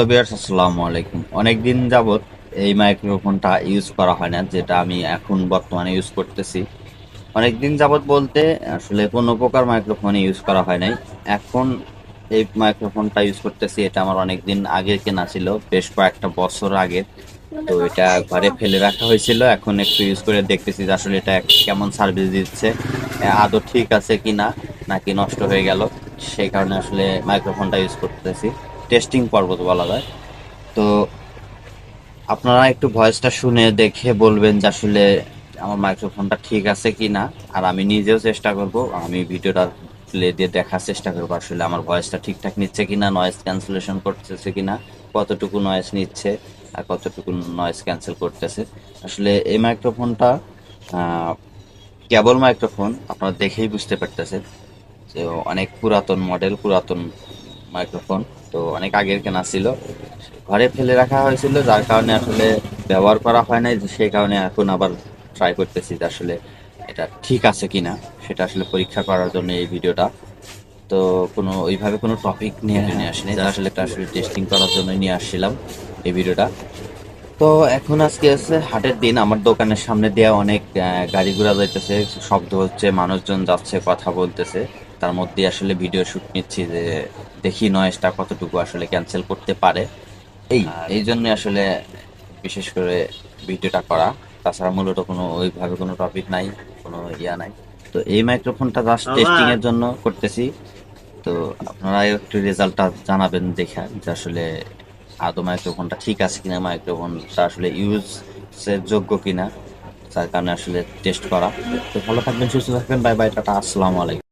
Hello বিয়ার্স আসসালামু আলাইকুম। অনেকদিন যাবত এই মাইক্রোফোনটা ইউজ করা হয় না, যেটা আমি এখন বর্তমানে ইউজ করতেছি। অনেকদিন যাবত বলতে আসলে কোনো প্রকার মাইক্রোফোন ইউজ করা হয় নাই। এখন এই মাইক্রোফোনটা ইউজ করতেছি, এটা আমার অনেকদিন আগে কেনা ছিল, বেশ কয়েকটা বছর আগে। তো এটা ঘরে ফেলে রাখা হয়েছিল, এখন একটু ইউজ করে দেখতেছি যে আসলে এটা কেমন সার্ভিস দিচ্ছে, আদৌ ঠিক আছে কিনা, নাকি নষ্ট হয়ে গেল। সেই কারণে আসলে মাইক্রোফোনটা ইউজ করতেছি। টেস্টিং পর্ব তো বলা যায়। তো আপনারা একটু ভয়েসটা শুনে দেখে বলবেন যে আসলে আমার মাইক্রোফোনটা ঠিক আছে কি না আর আমি নিজেও চেষ্টা করব, আমি ভিডিওটা প্লে দিয়ে দেখার চেষ্টা করব আসলে আমার ভয়েসটা ঠিকঠাক নিচ্ছে কিনা নয়েজ ক্যান্সেলেশন করতেছে কিনা, কতটুকু নয়েজ নিচ্ছে আর কতটুকু নয়েজ ক্যান্সেল করতেছে। আসলে এই মাইক্রোফোনটা কেবল মাইক্রোফোন আপনারা দেখেই বুঝতে পারতেছেন যে অনেক পুরাতন মডেল পুরাতন মাইক্রোফোন। তো অনেক আগের কেনা ছিল। ঘরে ফেলে রাখা হয়েছিল যার কারণে আসলে ব্যবহার করা হয় নাই। সেই কারণে এখন আবার ট্রাই করতেছি যে আসলে এটা ঠিক আছে কিনা সেটা আসলে পরীক্ষা করার জন্য এই ভিডিওটা। তো কোনো ওইভাবে কোনো টপিক নিয়ে নিয়ে আসিনি যা আসলে একটা আসলে টেস্টিং করার জন্য নিয়ে আসছিলাম এই ভিডিওটা। তো এখন আজকে আছে হাটের দিন আমার দোকানের সামনে দিয়ে অনেক গাড়ি ঘোড়া যাইতেছে শব্দ হচ্ছে মানুষজন যাচ্ছে কথা বলতেছে। তার মধ্যে আসলে ভিডিও শুট নিচ্ছি যে দেখি নয়েজটা কতটুকু আসলে ক্যান্সেল করতে পারে। এই এই জন্য আসলে বিশেষ করে ভিডিওটা করা। তাছাড়া মূলত কোনো ওইভাবে কোনো টপিক নাই কোনো ইয়া নাই। তো এই মাইক্রোফোনটা জাস্ট টেস্টিং এর জন্য করতেছি। তো আপনারা একটু রেজাল্টটা জানাবেন দেখা যে আসলে আদৌ মাইক্রোফোনটা ঠিক আছে কিনা মাইক্রোফোনটা আসলে ইউজের যোগ্য কিনা যার কারণে আসলে টেস্ট করা। তো ভালো থাকবেন সুস্থ থাকবেন বাই বাই টাটা আসসালামু আলাইকুম।